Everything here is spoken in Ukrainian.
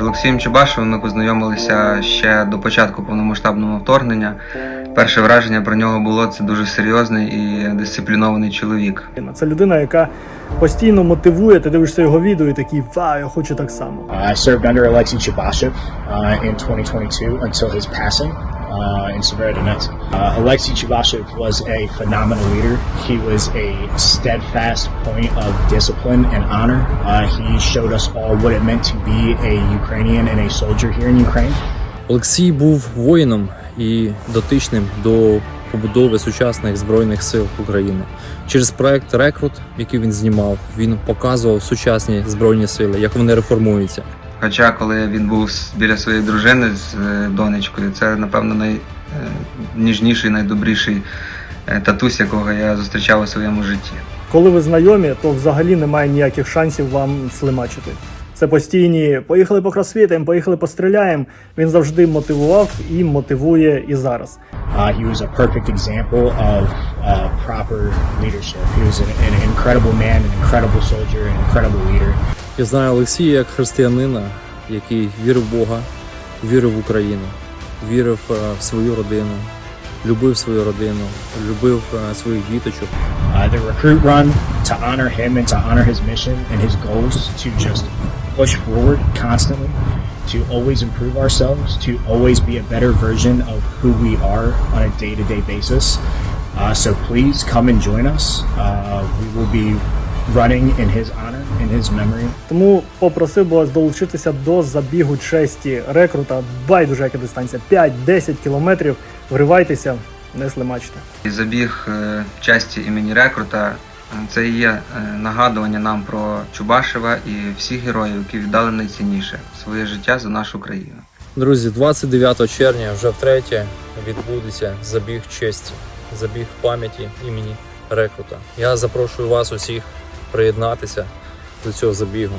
З Олексієм Чубашевим ми познайомилися ще до початку повномасштабного вторгнення. Перше враження про нього було це дуже серйозний і дисциплінований чоловік. Це людина, яка постійно мотивує, ти дивишся його відео і такий, вау, я хочу так само. I served under Alexei Chubashev uh, in 2022 until his passing uh, in Severodonetsk. Uh, Alexei Chubashev was a phenomenal leader. He was a steadfast point of discipline and honor. Uh, he showed us all what it meant to be a Ukrainian and a soldier here in Ukraine. Олексій був воїном і дотичним до побудови сучасних збройних сил України. Через проект Рекрут, який він знімав, він показував сучасні збройні сили, як вони реформуються. Хоча, коли він був біля своєї дружини з е, донечкою, це, напевно, найніжніший, найдобріший е, татусь, якого я зустрічав у своєму житті. Коли ви знайомі, то взагалі немає ніяких шансів вам слимачити. Це постійні поїхали по кросфітам, поїхали постріляємо. Він завжди мотивував і мотивує і зараз. Uh, he was a perfect example of uh, proper leadership. He was an, an incredible man, an incredible soldier, an incredible leader. Я знаю Олексія як християнина, який вірив в Бога, вірив в Україну, вірив е, в свою родину, любив свою родину, любив е, своїх діточок. Uh, the recruit run to honor him and to honor his mission and his goals to just push forward constantly, to always improve ourselves, to always be a better version of who we are on a day to day basis. Uh, so please come and join us. Uh, we will be running in his honor, in his memory. Тому попросив би вас долучитися до забігу честі рекрута. Байдуже яка дистанція 5-10 кілометрів. Вривайтеся, не слимачте. Забіг е, честі імені Рекрута це і є е, нагадування нам про Чубашева і всіх героїв, які віддали найцінніше своє життя за нашу країну. Друзі, 29 червня вже втретє відбудеться забіг честі, забіг пам'яті імені Рекрута. Я запрошую вас усіх приєднатися до цього забігу.